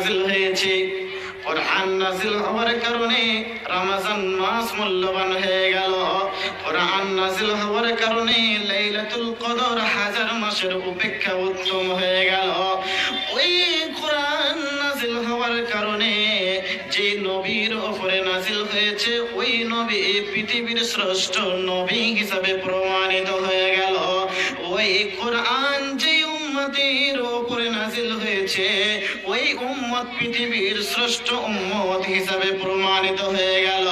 নাজিল হয়েছে। কোরআন নাজিল হওয়ার কারণে রমজান মাস মূল্যবান হয়ে গেল। কোরআন নাজিল হওয়ার কারণে লাইলাতুল কদর হাজার মাসের উপেক্ষা উত্তম হয়ে গেল। ওই কোরআন নাজিল হওয়ার কারণে যে নবীর ওপরে নাজিল হয়েছে, ওই নবী এই পৃথিবীর শ্রেষ্ঠ নবী হিসাবে প্রমাণিত হয়ে গেল। ওই কোরআন যে উম্মতের উম্মত পৃথিবীর শ্রেষ্ঠ উম্মত হিসাবে প্রমাণিত হয়ে গেল।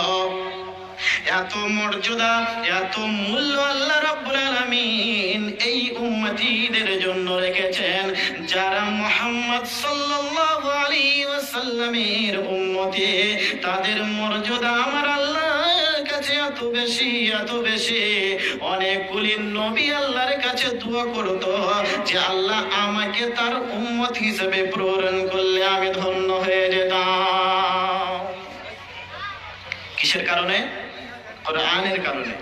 এত মর্যাদা, এত মূল্য আল্লাহ রাব্বুল আলামিন এই উম্মতিদের জন্য রেখেছেন, যারা মুহাম্মদ সাল্লাল্লাহু আলাইহি ওয়াসাল্লামের উম্মতি তাদের মর্যাদা এত বেশি এত বেশি। অনেকগুলি নবী আল্লাহর কাছে দোয়া করতো যে আল্লাহ আমাকে তার উম্মত হিসেবে প্রেরণ করলে আমি ধন্য হয়ে যেতাম। কিসের কারণে? কোরআনের কারণে।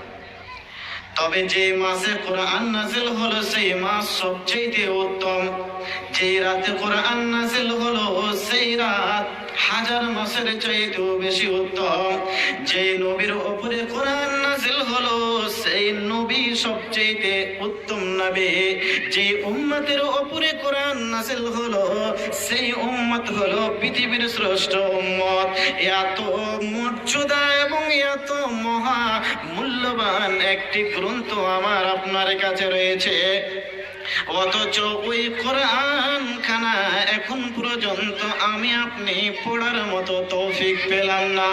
তবে যে মাসে কোরআন নাজিল হলো, সেই মাস সবচেয়ে উত্তম। যে রাতে কোরআন নাজিল হলো, সেই রাত হাজার মাসের চাইতেও বেশি উত্তম যে নবীর ওপরে কোরআন নাজিল হলো, সেই নবী সবচেয়ে উত্তম নবী। যে উম্মতের ওপরে কোরআন নাজিল হলো, সেই উম্মত হলো পৃথিবীর শ্রেষ্ঠ উম্মত। এত মর্যাদা এবং এত মহা মূল্যবান একটি গ্রন্থ আমার আপনার কাছে রয়েছে। অথচ ওই কোরআন খানা এখন পর্যন্ত আমি আপনি পড়ার মতো তৌফিক পেলাম না।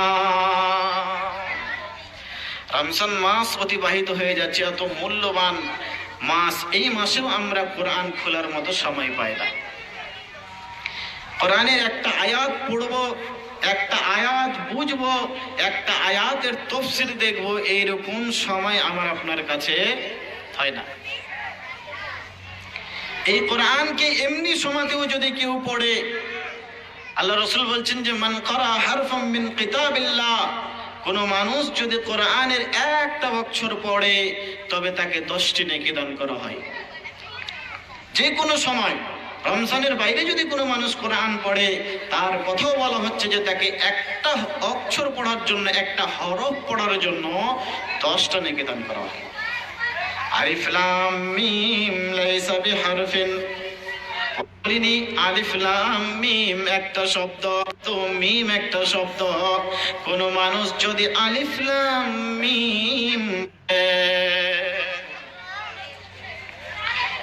রমজান মাস অতিবাহিত হয়ে যাচ্ছে, এত মূল্যবান মাস, এই মাসেও আমরা কোরআন খোলার মতো সময় পাই না। কোরআনের একটা আয়াত পড়ব, একটা আয়াত বুঝব, একটা আয়াতের তফসিল দেখব, এইরকম সময় আমার আপনার কাছে হয় না। এই কোরআনকে এমনি সময়তেও যদি কেউ পড়ে, আল্লাহ রসুল বলছেন যে, মান করা হারফাম মিন কিতাবিল্লাহ কোন মানুষ যদি কোরআনের একটা অক্ষর পড়ে, তবে তাকে দশটি নেকি দান করা হয়। যে কোনো সময়, রমজানের বাইরে যদি কোনো মানুষ কোরআন পড়ে, তার কথাও বলা হচ্ছে যে, তাকে একটা অক্ষর পড়ার জন্য, একটা হরফ পড়ার জন্য দশটা নেকি দান করা হয়। মিম একটা শব্দ মিম একটা শব্দ। কোন মানুষ যদি আলিফ লাম মিম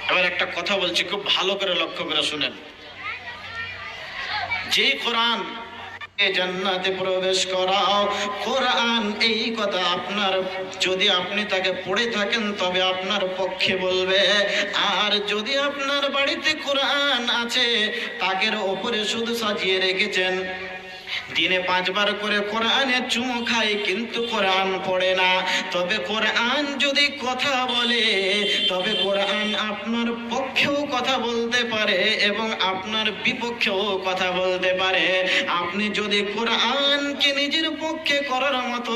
এবার একটা কথা বলছি, খুব ভালো করে লক্ষ্য করে শুনেন। যে কোরআন প্রবেশ করাও। কোরআন এই কথা আপনার, যদি আপনি তাকে পড়ে থাকেন, তবে আপনার পক্ষে বলবে, আর যদি আপনার বাড়িতে কোরআন আছে, তাকের ওপরে শুধু সাজিয়ে রেখেছেন। দিনে পাঁচবার করে কোরআনে চুমু খায় কিন্তু কোরআন পড়ে না। তবে কোরআন যদি কথা বলে, তবে কোরআন আপনার পক্ষেও কথা বলতে পারে এবং আপনার বিপক্ষেও কথা বলতে পারে। আপনি যদি কোরআনকে নিজের পক্ষে করার মতো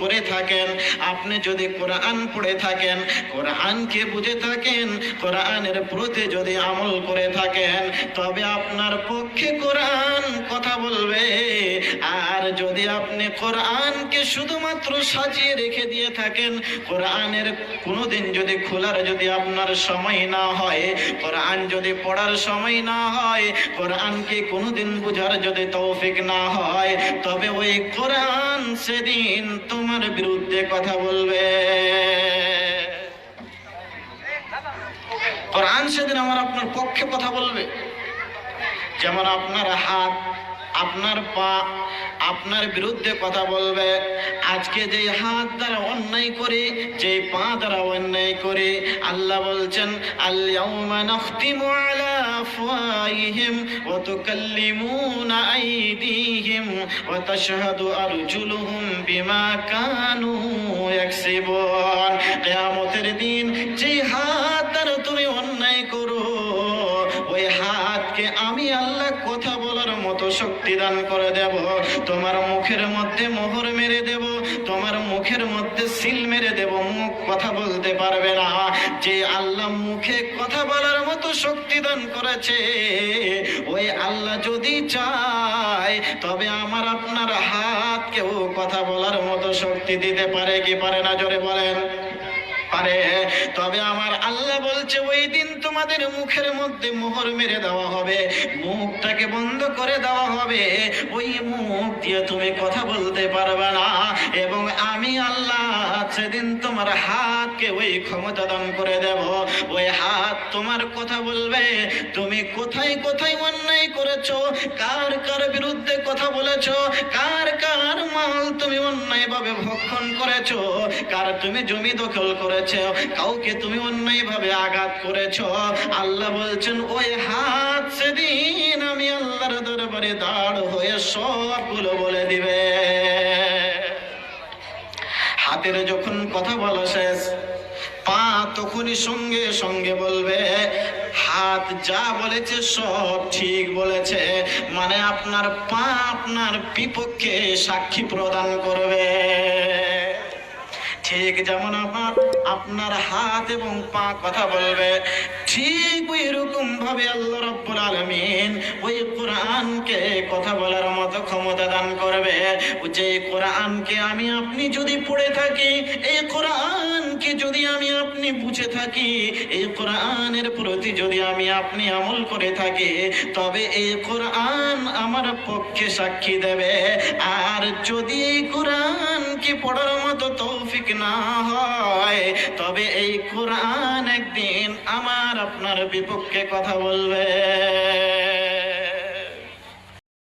করে থাকেন, আপনি যদি কোরআন পড়ে থাকেন, কোরআনকে বুঝে থাকেন, কোরআনের প্রতি যদি আমল করে থাকেন, তবে আপনার পক্ষে কোরআন কথা বলবে। আর যদি আপনি কোরআনকে শুধুমাত্র সাজিয়ে রেখে দিয়ে থাকেন, কোরআনের কোনোদিন যদি খোলার যদি আপনার সময় না হয়। কোরআন যদি পড়ার সময় না হয়, কোরআনকে কোনোদিন বোঝার যদি তৌফিক না হয়, তবে ওই কোরআন সেদিন তোমার বিরুদ্ধে কথা বলবে। কোরআন সেদিন আমার আপনার পক্ষে কথা বলবে। যেমন আপনার হাত আপনার পা, আপনার বিরুদ্ধে কথা বলবে। আজকে যে হাত দ্বারা অন্যায় করে যে পা দ্বারা অন্যায় করে, আল্লাহ বলছেন নাখতিমু আলা বিমা কানু দিন শক্তি দান করে দেব। তোমার মুখের মধ্যে মোহর মেরে দেব। তোমার মুখের মধ্যে সিল মেরে দেব। মুখ কথা বলতে পারবে না। যে আল্লাহ মুখে কথা বলার মতো শক্তি দান করেছে, ওই আল্লাহ যদি চায়, তবে আমার আপনার হাতকেও কথা বলার মতো শক্তি দিতে পারে কি পারে না? জোরে বলেন। পারে। তবে আমার আল্লাহ বলছে, ওই দিন তোমাদের মুখের মধ্যে মোহর মেরে দেওয়া হবে, মুখটাকে বন্ধ করে দেওয়া হবে। ওই মুখ দিয়ে তুমি কথা বলতে পারবে না, এবং সেদিন তোমার হাতকে ওই ক্ষমতা দান করে দেব। ওই হাত তোমার কথা বলবে। তুমি কোথায় কোথায় অন্যায় করেছ? কার কার বিরুদ্ধে কথা বলেছ? কার কার মাল তুমি অন্যায় ভাবে ভক্ষণ করেছ? কার তুমি জমি দখল করেছ? কাউকে তুমি অন্যায় ভাবে আঘাত করেছ? আল্লাহ বলছেন, ওই হাত সেদিন আমি আল্লাহর দরবারে দাঁড় হয়ে সবগুলো বলে দিবে। হাতের যখন কথা বলা শেষ, পা তখনই সঙ্গে সঙ্গে বলবে, হাত যা বলেছে সব ঠিক বলেছে মানে আপনার পা আপনার বিপক্ষে সাক্ষী প্রদান করবে। ঠিক যেমন আমার আপনার হাত এবং পা কথা বলবে, ঠিক ওই রকম ভাবে আল্লাহ রাব্বুল আলামিন ওই কোরআনকে কথা বলার মতো ক্ষমতা দান করবে। যে কোরআনকে আমি আপনি যদি পড়ে থাকি, এই কোরআনকে যদি আমি আপনি বুঝে থাকি, এই কোরআনের প্রতি যদি আমি আপনি আমল করে থাকি, তবে এই কোরআন আমার পক্ষে সাক্ষী দেবে। আর যদি এই কোরআনকে পড়ার মতো তৌফিক না হয় তবে এই কোরআন একদিন আমার আপনার বিপক্ষে কথা বলবে।